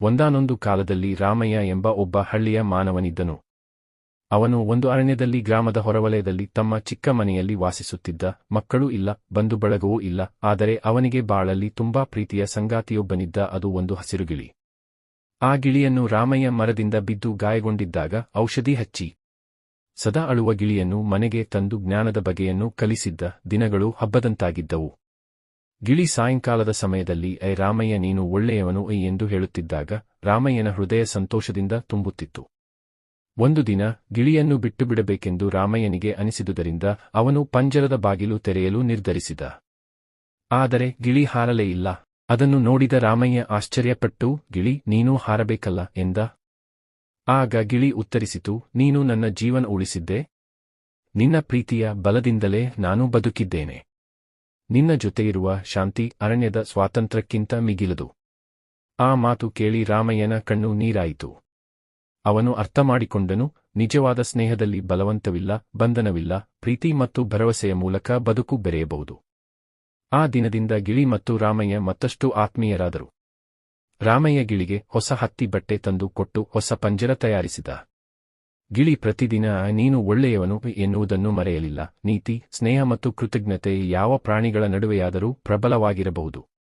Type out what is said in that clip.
ಒಂದಾನೊಂದು ಕಾಲದಲ್ಲಿ ರಾಮಯ್ಯ ಎಂಬ ಒಬ್ಬ ಹಳ್ಳಿಯ ಮಾನವನಿದ್ದನು. ಅವನು ಒಂದು ಅರಣ್ಯದಲ್ಲಿ ಗ್ರಾಮದ ಹೊರವಲಯದಲ್ಲಿ ತಮ್ಮ ಚಿಕ್ಕ ಮನೆಯಲ್ಲಿ ವಾಸಿಸುತ್ತಿದ್ದ ಮಕ್ಕಳೂ ಇಲ್ಲ, ಬಂಧು ಬಳಗವೂ ಇಲ್ಲ, ಆದರೆ ಅವನಿಗೆ ಬಾಳಲ್ಲಿ ತುಂಬಾ ಪ್ರೀತಿಯ ಸಂಗಾತಿಯೊಬ್ಬನಿದ್ದ ಅದು ಒಂದು ಹಸಿರುಗಿಳಿ. ಆ ಗಿಳಿಯನ್ನು ರಾಮಯ್ಯ ಮರದಿಂದ ಬಿದ್ದು ಗಾಯಗೊಂಡಿದ್ದಾಗ ಔಷಧಿ ಹಚ್ಚಿ. ಸದಾ ಅಳುವ ಗಿಳಿಯನ್ನು ಮನೆಗೆ ತಂದು ಜ್ಞಾನದ ಬಗೆಯನ್ನು ಕಲಿಸಿದ್ದ ದಿನಗಳು ಹಬ್ಬದಂತಾಗಿದ್ದವು. ಗಿಳಿ ಸಾಯಂಕಾಲದ ಸಮಯದಲ್ಲಿ, ಐ ರಾಮಯ್ಯ, ನೀನು ಒಳ್ಳೆಯವನು, ಐ ಎಂದು ಹೇಳುತ್ತಿದ್ದಾಗ, ರಾಮಯ್ಯನ ಹೃದಯ ಸಂತೋಷದಿಂದ ತುಂಬುತ್ತಿತ್ತು. ಒಂದು ದಿನ, ಗಿಳಿಯನ್ನು ಬಿಟ್ಟು ಬಿಡಬೇಕೆಂದು ರಾಮಯ್ಯನಿಗೆ ಅನಿಸಿದುದರಿಂದ, ಅವನು ಪಂಜರದ ಬಾಗಿಲು ತೆರೆಯಲು ನಿರ್ಧರಿಸಿದ. ಆದರೆ, ಗಿಳಿ ಹಾರಲೇ ಇಲ್ಲ. ಅದನ್ನು ನೋಡಿದ ರಾಮಯ್ಯ ಆಶ್ಚರ್ಯಪಟ್ಟು, ಗಿಳಿ, ನೀನೂ ಹಾರಬೇಕಲ್ಲ ಎಂದ. ಆಗ ಗಿಳಿ ಉತ್ತರಿಸಿತು, ನೀನು ನನ್ನ ಜೀವನ ಉಳಿಸಿದ್ದೆ. ನಿನ್ನ ಪ್ರೀತಿಯ ಬಲದಿಂದಲೇ ನಾನು ಬದುಕಿದ್ದೇನೆ. ನಿನ್ನ ಜೊತೆಯಿರುವ ಶಾಂತಿ ಅರಣ್ಯದ ಸ್ವಾತಂತ್ರ್ಯಕ್ಕಿಂತ ಮಿಗಿಲದು. ಆ ಮಾತು ಕೇಳಿ ರಾಮಯ್ಯನ ಕಣ್ಣು ನೀರಾಯಿತು. ಅವನು ಅರ್ಥಮಾಡಿಕೊಂಡನು, ನಿಜವಾದ ಸ್ನೇಹದಲ್ಲಿ ಬಲವಂತವಿಲ್ಲ, ಬಂಧನವಿಲ್ಲ, ಪ್ರೀತಿ ಮತ್ತು ಭರವಸೆಯ ಮೂಲಕ ಬದುಕು ಬೆರೆಯಬಹುದು. ಆ ದಿನದಿಂದ ಗಿಳಿ ಮತ್ತು ರಾಮಯ್ಯ ಮತ್ತಷ್ಟು ಆತ್ಮೀಯರಾದರು. ರಾಮಯ್ಯ ಗಿಳಿಗೆ ಹೊಸ ಹತ್ತಿ ಬಟ್ಟೆ ತಂದು ಕೊಟ್ಟು ಹೊಸ ಪಂಜರ ತಯಾರಿಸಿದ. ಗಿಳಿ ಪ್ರತಿದಿನ ನೀನು ಒಳ್ಳೆಯವನು ಎನ್ನುವುದನ್ನು ಮರೆಯಲಿಲ್ಲ. ನೀತಿ ಸ್ನೇಹ ಮತ್ತು ಕೃತಜ್ಞತೆ ಯಾವ ಪ್ರಾಣಿಗಳ ನಡುವೆಯಾದರೂ ಪ್ರಬಲವಾಗಿರಬಹುದು.